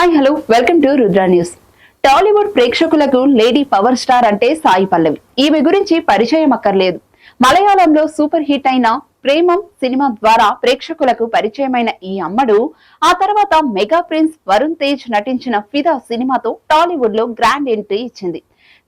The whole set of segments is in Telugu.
Hi hello. Welcome to Rudra news. Tollywood ప్రేక్షకులకు లేడీ పవర్ స్టార్ అంటే సాయి పల్లవి. ఈమె గురించి పరిచయం అక్కర్లేదు. మలయాళంలో సూపర్ హిట్ అయిన ప్రేమం సినిమా ద్వారా ప్రేక్షకులకు పరిచయమైన ఈ అమ్మడు ఆ తర్వాత మెగా ప్రిన్స్ వరుణ్ తేజ్ నటించిన ఫిదా సినిమాతో టాలీవుడ్లో గ్రాండ్ ఎంట్రీ ఇచ్చింది.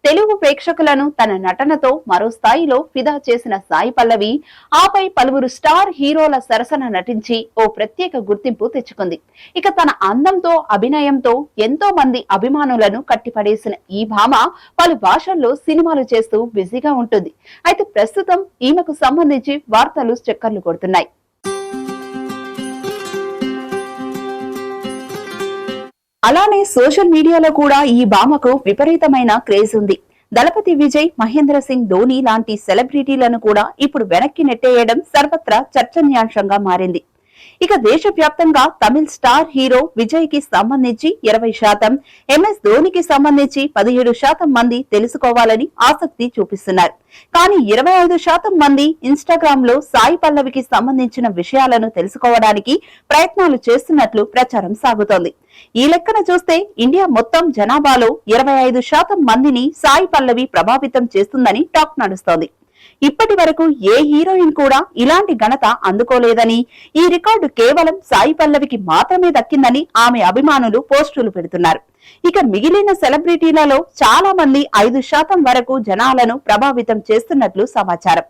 తెలుగు ప్రేక్షకులను తన నటనతో మరో స్థాయిలో ఫిదా చేసిన సాయి పల్లవి ఆపై పలువురు స్టార్ హీరోల సరసన నటించి ఓ ప్రత్యేక గుర్తింపు తెచ్చుకుంది. ఇక తన అందంతో అభినయంతో ఎంతో మంది అభిమానులను కట్టిపడేసిన ఈ భామ పలు భాషల్లో సినిమాలు చేస్తూ బిజీగా ఉంటుంది. అయితే ప్రస్తుతం ఈమెకు సంబంధించి వార్తలు చక్కర్లు కొడుతున్నాయి. అలానే సోషల్ మీడియాలో కూడా ఈ భామకు విపరీతమైన క్రేజ్ ఉంది. దళపతి విజయ్ మహేంద్ర సింగ్ ధోని లాంటి సెలబ్రిటీలను కూడా ఇప్పుడు వెనక్కి నెట్టేయడం సర్వత్రా చర్చనీయాంశంగా మారింది. ఇక దేశవ్యాప్తంగా తమిళ్ స్టార్ హీరో విజయ్కి సంబంధించి ఇరవై శాతం ఎంఎస్ ధోనికి సంబంధించి పదిహేడు శాతం మంది తెలుసుకోవాలని ఆసక్తి చూపిస్తున్నారు. కానీ ఇరవై ఐదు శాతం మంది ఇన్స్టాగ్రామ్లో సాయి పల్లవికి సంబంధించిన విషయాలను తెలుసుకోవడానికి ప్రయత్నాలు చేస్తున్నట్లు ప్రచారం సాగుతోంది. ఈ లెక్కన చూస్తే ఇండియా మొత్తం జనాభాలో ఇరవై ఐదు శాతం మందిని సాయి పల్లవి ప్రభావితం చేస్తుందని టాక్ నడుస్తోంది. ఇప్పటి వరకు ఏ హీరోయిన్ కూడా ఇలాంటి ఘనత అందుకోలేదని ఈ రికార్డు కేవలం సాయి పల్లవికి మాత్రమే దక్కిందని ఆమె అభిమానులు పోస్టులు పెడుతున్నారు. ఇక మిగిలిన సెలబ్రిటీలలో చాలా మంది ఐదు శాతం వరకు జనాలను ప్రభావితం చేస్తున్నట్లు సమాచారం.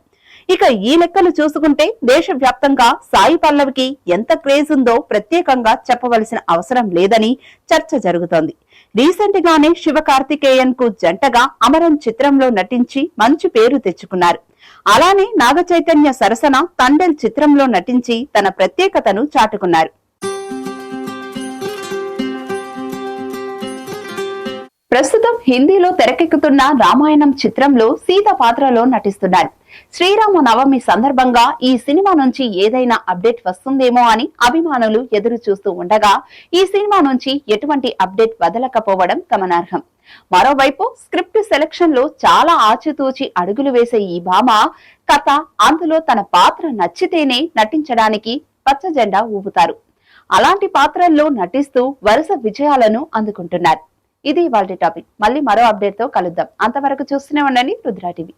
ఇక ఈ లెక్కలు చూసుకుంటే దేశవ్యాప్తంగా సాయి పల్లవికి ఎంత క్రేజ్ ఉందో ప్రత్యేకంగా చెప్పవలసిన అవసరం లేదని చర్చ జరుగుతోంది. రీసెంట్ గానే శివ కార్తికేయన్కు జంటగా అమరం చిత్రంలో నటించి మంచి పేరు తెచ్చుకున్నారు. అలానే నాగ చైతన్య సరసన తండెల్ చిత్రంలో నటించి తన ప్రత్యేకతను చాటుకున్నారు. ప్రస్తుతం హిందీలో తెరకెక్కుతున్న రామాయణం చిత్రంలో సీత పాత్రలో నటిస్తున్నారు. శ్రీరామ నవమి సందర్భంగా ఈ సినిమా నుంచి ఏదైనా అప్డేట్ వస్తుందేమో అని అభిమానులు ఎదురు చూస్తూ ఉండగా ఈ సినిమా నుంచి ఎటువంటి అప్డేట్ వదలకపోవడం గమనార్హం. మరోవైపు స్క్రిప్ట్ సెలక్షన్లో చాలా ఆచితూచి అడుగులు వేసే ఈ భామ కథ అందులో తన పాత్ర నచ్చితేనే నటించడానికి పచ్చ జెండా ఊపుతారు. అలాంటి పాత్రల్లో నటిస్తూ వరుస విజయాలను అందుకుంటున్నారు. ఇది వాళ్ళ టాపిక్. మళ్ళీ మరో అప్డేట్తో కలుద్దాం. అంతవరకు చూస్తూనే ఉండండి రుద్రా టీవీ.